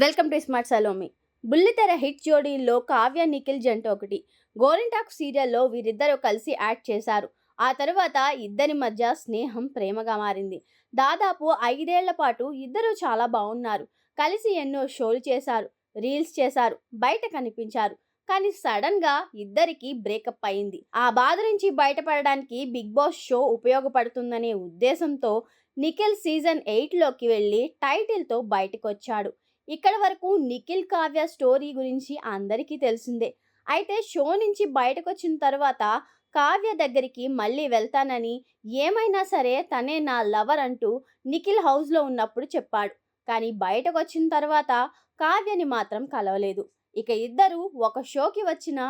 Welcome to smart Salomi. బుల్లితెర hit జోడీల్లో Kavya Nikhil జంట ఒకటి. గోరింటాక్ సీరియల్లో వీరిద్దరూ కలిసి యాక్ట్ చేశారు. ఆ తర్వాత ఇద్దరి మధ్య స్నేహం ప్రేమగా మారింది. దాదాపు ఐదేళ్ళ పాటు ఇద్దరూ చాలా బాగున్నారు. కలిసి ఎన్నో షోలు చేశారు రీల్స్ చేశారు బయట కనిపించారు. కానీ సడన్గా ఇద్దరికి బ్రేకప్ అయింది. ఆ బాధ నుంచి బయటపడడానికి బిగ్ బాస్ షో ఉపయోగపడుతుందనే ఉద్దేశంతో నిఖిల్ సీజన్ ఎయిట్లోకి వెళ్ళి టైటిల్తో బయటకు వచ్చాడు ఇక్కడ వరకు నిఖిల్ కావ్య స్టోరీ గురించి అందరికీ తెలిసిందే. అయితే షో నుంచి బయటకు వచ్చిన తర్వాత కావ్య దగ్గరికి మళ్ళీ వెళ్తానని ఏమైనా సరే తనే నా లవర్ అంటూ నిఖిల్ హౌస్లో ఉన్నప్పుడు చెప్పాడు. కానీ బయటకు వచ్చిన తర్వాత కావ్యని మాత్రం కలవలేదు. ఇక ఇద్దరు ఒక షోకి వచ్చిన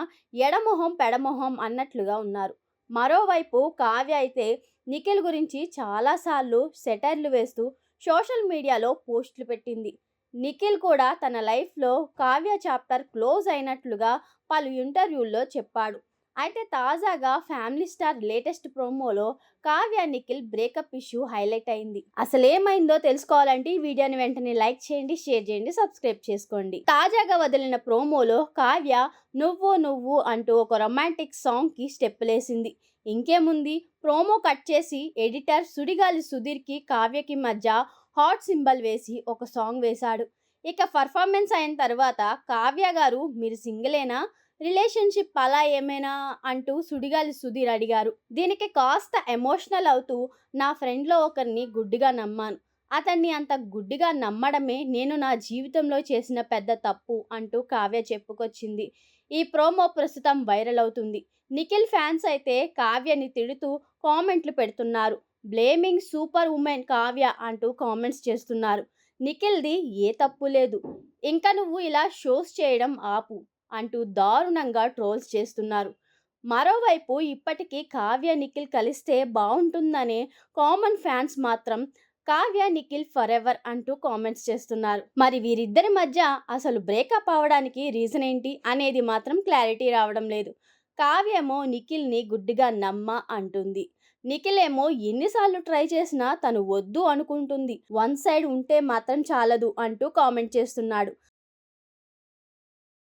ఎడమొహం పెడమొహం అన్నట్లుగా ఉన్నారు. మరోవైపు కావ్య అయితే నిఖిల్ గురించి చాలాసార్లు సెటైర్లు వేస్తూ సోషల్ మీడియాలో పోస్టులు పెట్టింది. నిఖిల్ కూడా తన లైఫ్లో కావ్య చాప్టర్ క్లోజ్ అయినట్లుగా పలు ఇంటర్వ్యూల్లో చెప్పాడు. అయితే తాజాగా ఫ్యామిలీ స్టార్ లేటెస్ట్ ప్రోమోలో Kavya Nikhil breakup issue highlight అయింది. అసలు ఏమైందో తెలుసుకోవాలంటే ఈ వీడియోని వెంటనే లైక్ చేయండి షేర్ చేయండి సబ్స్క్రైబ్ చేసుకోండి. తాజాగా వదిలిన ప్రోమోలో కావ్య నువ్వు నువ్వు అంటూ ఒక రొమాంటిక్ సాంగ్కి స్టెప్పులేసింది ఇంకేముంది? ప్రోమో కట్ చేసి ఎడిటర్ సుడిగాలి సుధీర్కి కావ్యకి మధ్య హాట్ సింబల్ వేసి ఒక సాంగ్ వేశాడు. ఇక పర్ఫార్మెన్స్ అయిన తర్వాత కావ్య గారు మీరు సింగిలేనా? రిలేషన్షిప్ అలా ఏమైనా అంటూ సుడిగాలి సుధీర్ అడిగారు. దీనికి కాస్త ఎమోషనల్ అవుతూ నా ఫ్రెండ్లో ఒకరిని గుడ్డిగా నమ్మాను. అతన్ని అంత గుడ్డిగా నమ్మడమే నేను నా జీవితంలో చేసిన పెద్ద తప్పు అంటూ కావ్య చెప్పుకొచ్చింది. ఈ ప్రోమో ప్రస్తుతం వైరల్ అవుతుంది. నిఖిల్ ఫ్యాన్స్ అయితే కావ్యని తిడుతూ కామెంట్లు పెడుతున్నారు. బ్లేమింగ్ సూపర్ ఉమెన్ కావ్య అంటూ కామెంట్స్ చేస్తున్నారు. నిఖిల్ది ఏ తప్పు లేదు. ఇంకా నువ్వు ఇలా షోస్ చేయడం ఆపు అంటూ దారుణంగా ట్రోల్స్ చేస్తున్నారు. మరోవైపు ఇప్పటికీ కావ్య నిఖిల్ కలిస్తే బాగుంటుందనే కామన్ ఫ్యాన్స్ మాత్రం కావ్య నిఖిల్ ఫర్ ఎవర్ అంటూ కామెంట్స్ చేస్తున్నారు. మరి వీరిద్దరి మధ్య అసలు బ్రేకప్ అవడానికి రీజన్ ఏంటి అనేది మాత్రం క్లారిటీ రావడం లేదు. కావ్యేమో నిఖిల్ని గుడ్డిగా నమ్మ అంటుంది. నిఖిల్ ఏమో ఎన్నిసార్లు ట్రై చేసినా తను వద్దు అనుకుంటుంది. వన్ సైడ్ ఉంటే మాత్రం చాలదు అంటూ కామెంట్ చేస్తున్నాడు.